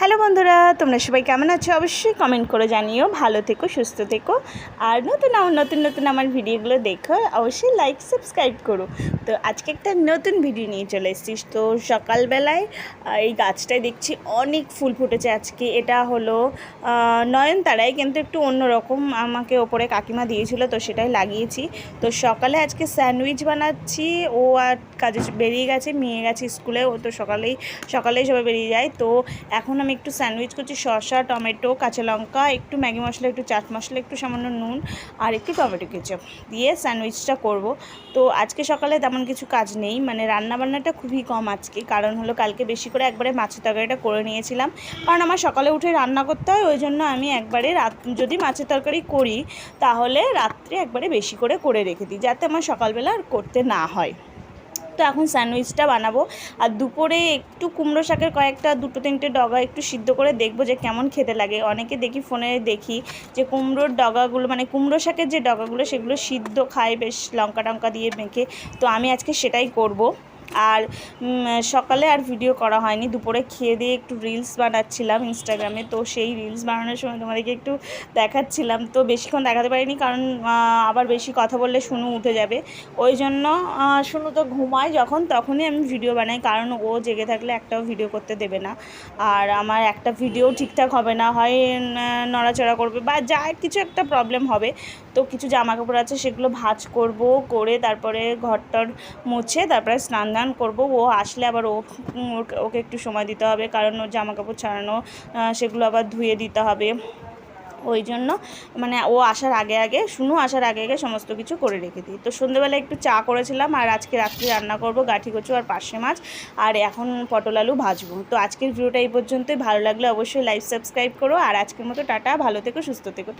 Hello বন্ধুরা, তোমরা সবাই কেমন আছো? অবশ্যই কমেন্ট করে জানিও, ভালো থেকো, সুস্থ থেকো। আর নতুন নতুন নতুন আমার ভিডিওগুলো দেখো, অবশ্যই লাইক সাবস্ক্রাইব করো। তো আজকে একটা নতুন ভিডিও নিয়ে চলে এসেছিস তো সকালবেলায় এই গাছটায় দেখছি অনেক ফুল ফুটেছে আজকে। এটা হলো নয়নতারায়, কিন্তু একটু অন্যরকম আমাকে ওপরে কাকিমা দিয়েছিল, তো সেটাই লাগিয়েছি। তো সকালে আজকে স্যান্ডউইচ বানাচ্ছি। ও আর কাজে বেরিয়ে গেছে, মেয়ে গেছে স্কুলে, ও তো সকালেই সকালেই সবাই বেরিয়ে যায়। তো এখন আমি একটু স্যান্ডউইচ করছি, শসা, টমেটো, কাঁচা লঙ্কা, একটু ম্যাগি মশলা, একটু চাট মশলা, একটু সামান্য নুন আর একটু টমেটো কেচাপ দিয়ে স্যান্ডউইচটা করব। তো আজকে সকালে তেমন কিছু কাজ নেই মানে রান্না বান্নাটা খুবই কম আজকে। কারণ হলো কালকে বেশি করে একবারে মাছের তরকারিটা করে নিয়েছিলাম। কারণ আমার সকালে উঠে রান্না করতে হয়, ওই জন্য আমি একবারে রাত, যদি মাছের তরকারি করি, তাহলে রাত্রে একবারে বেশি করে করে রেখে দিই, যাতে আমার সকালবেলা আর করতে না হয়। তো এখন স্যান্ডউইচটা বানাবো। আর দুপুরে একটু কুমড়ো শাকের কয়েকটা, দুটো তিনটে ডগা একটু সিদ্ধ করে দেখব যে কেমন খেতে লাগে। অনেকে দেখি ফোনে দেখি যে কুমড়োর ডগাগুলো মানে কুমড়ো শাকের যে ডগাগুলো, সেগুলো সিদ্ধ খায়, বেশ লঙ্কা টঙ্কা দিয়ে মেখে। তো আমি আজকে সেটাই করব। আর সকালে আর ভিডিও করা হয়নি। দুপুরে খেয়ে দিয়ে একটু রিলস বানাচ্ছিলাম ইনস্টাগ্রামে তো সেই রিলস বানানোর সময় তোমাদেরকে একটু দেখাচ্ছিলাম। তো বেশিক্ষণ দেখাতে পারিনি কারণ আবার বেশি কথা বললে শুনু উঠে যাবে। ওই জন্য শুনু তো ঘুমায় যখন, তখনই আমি ভিডিও বানাই। কারণ ও জেগে থাকলে একটাও ভিডিও করতে দেবে না। আর আমার একটা ভিডিও ঠিকঠাক হবে না, হয় নড়াচড়া করবে বা যা কিছু একটা প্রবলেম হবে। তো কিছু জামা কাপড় আছে সেগুলো ভাঁজ করব, করে তারপরে ঘরটর মুছে, তারপরে স্নান দান করব, ও আসলে আবার ও ওকে- একটু সময় দিতে হবে, কারণ ওর জামা কাপড় ছাড়ানো সেগুলো আবার ধুয়ে দিতে হবে। ওই জন্য মানে ও আসার আগে আগে, শুনু আসার আগে আগে সমস্ত কিছু করে রেখে দিই। তো সন্ধ্যেবেলা একটু চা করেছিলাম, আর আজকে রাত্রি রান্না করব গাঠি কচু আর পার্শে মাছ, আর এখন পটল আলু ভাজবো। তো আজকের ভিডিওটা এই পর্যন্তই, ভালো লাগলে অবশ্যই লাইক, সাবস্ক্রাইব করো, আর আজকের মতো টাটা, ভালো থেকো, সুস্থ থেকো